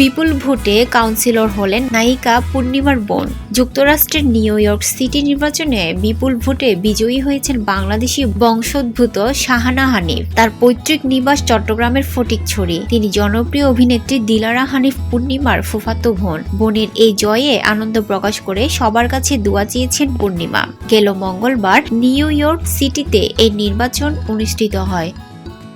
বিপুল ভোটে কাউন্সিলর হলেন নায়িকা পূর্ণিমার বোন। যুক্তরাষ্ট্রের নিউ ইয়র্ক সিটি নির্বাচনে বিপুল ভোটে বিজয়ী হয়েছেন বাংলাদেশি বংশোদ্ভূত শাহানা হানিফ। তার পৈতৃক নিবাস চট্টগ্রামের ফটিকছড়ি। তিনি জনপ্রিয় অভিনেত্রী দিলারা হানিফ পূর্ণিমার ফুফাতো বোন। বোনের এই জয়ে আনন্দ প্রকাশ করে সবার কাছে দোয়া চেয়েছেন পূর্ণিমা। গেল মঙ্গলবার নিউ ইয়র্ক সিটিতে এই নির্বাচন অনুষ্ঠিত হয়।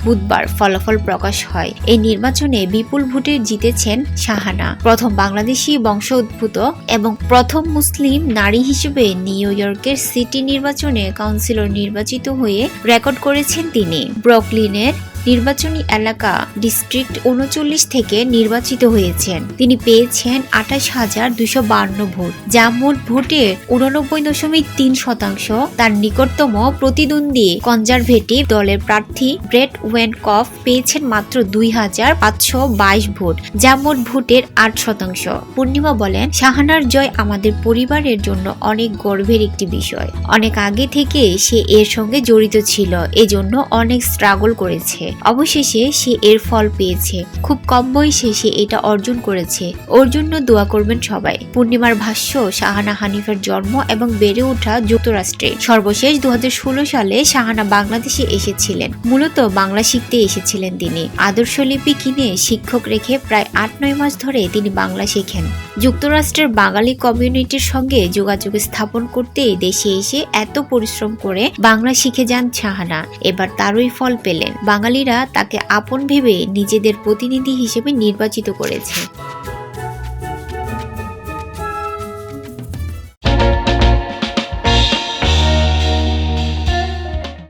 বুধবার ফলাফল প্রকাশ হয়। এই নির্বাচনে বিপুল ভোটে জিতেছেন সাহানা প্রথম বাংলাদেশি বংশোদ্ভূত এবং প্রথম মুসলিম নারী হিসেবে নিউ ইয়র্কের সিটি নির্বাচনে কাউন্সিলর নির্বাচিত হয়ে রেকর্ড করেছেন তিনি। ব্রকলিনের নির্বাচনী এলাকা ডিস্ট্রিক্ট উনচল্লিশ থেকে নির্বাচিত হয়েছেন। তিনি পেয়েছেন আঠাশ হাজার দুশো বান্ন ভোট, যা মোট ভোটের উননব্বই দশমিক তিন শতাংশ। তার নিকটতম প্রতিদ্বন্দ্বী কনজারভেটিভ দলের প্রার্থী ব্রেট ওয়েনকফ পেয়েছেন মাত্র দুই হাজার পাঁচশো বাইশ ভোট, যা মোট ভোটের আট শতাংশ। পূর্ণিমা বলেন, শাহানার জয় আমাদের পরিবারের জন্য অনেক গর্বের একটি বিষয়। অনেক আগে থেকে সে এর সঙ্গে জড়িত ছিল, এজন্য অনেক স্ট্রাগল করেছে। অবশেষে সে এর ফল পেয়েছে। খুব কম বয়সে সে এটা অর্জন করেছে। ওর জন্য দোয়া করবেন সবাই। পূর্ণিমার ভাষ্য, শাহানা হানিফের জন্ম এবং বেড়ে ওঠা যুক্তরাষ্ট্রে। সর্বশেষ দু হাজার ষোলো সালে শাহানা বাংলাদেশে এসেছিলেন। মূলত বাংলা শিখতে এসেছিলেন তিনি। আদর্শ লিপি কিনে শিক্ষক রেখে প্রায় আট নয় মাস ধরে তিনি বাংলা শেখেন। যুক্তরাষ্ট্রের বাঙালি কমিউনিটির সঙ্গে যোগাযোগ স্থাপন করতে দেশে এসে এত পরিশ্রম করে বাংলা শিখে যান শাহানা। এবার তারই ফল পেলেন। বাঙালিরা তাকে আপন ভেবে নিজেদের প্রতিনিধি হিসেবে নির্বাচিত করেছে।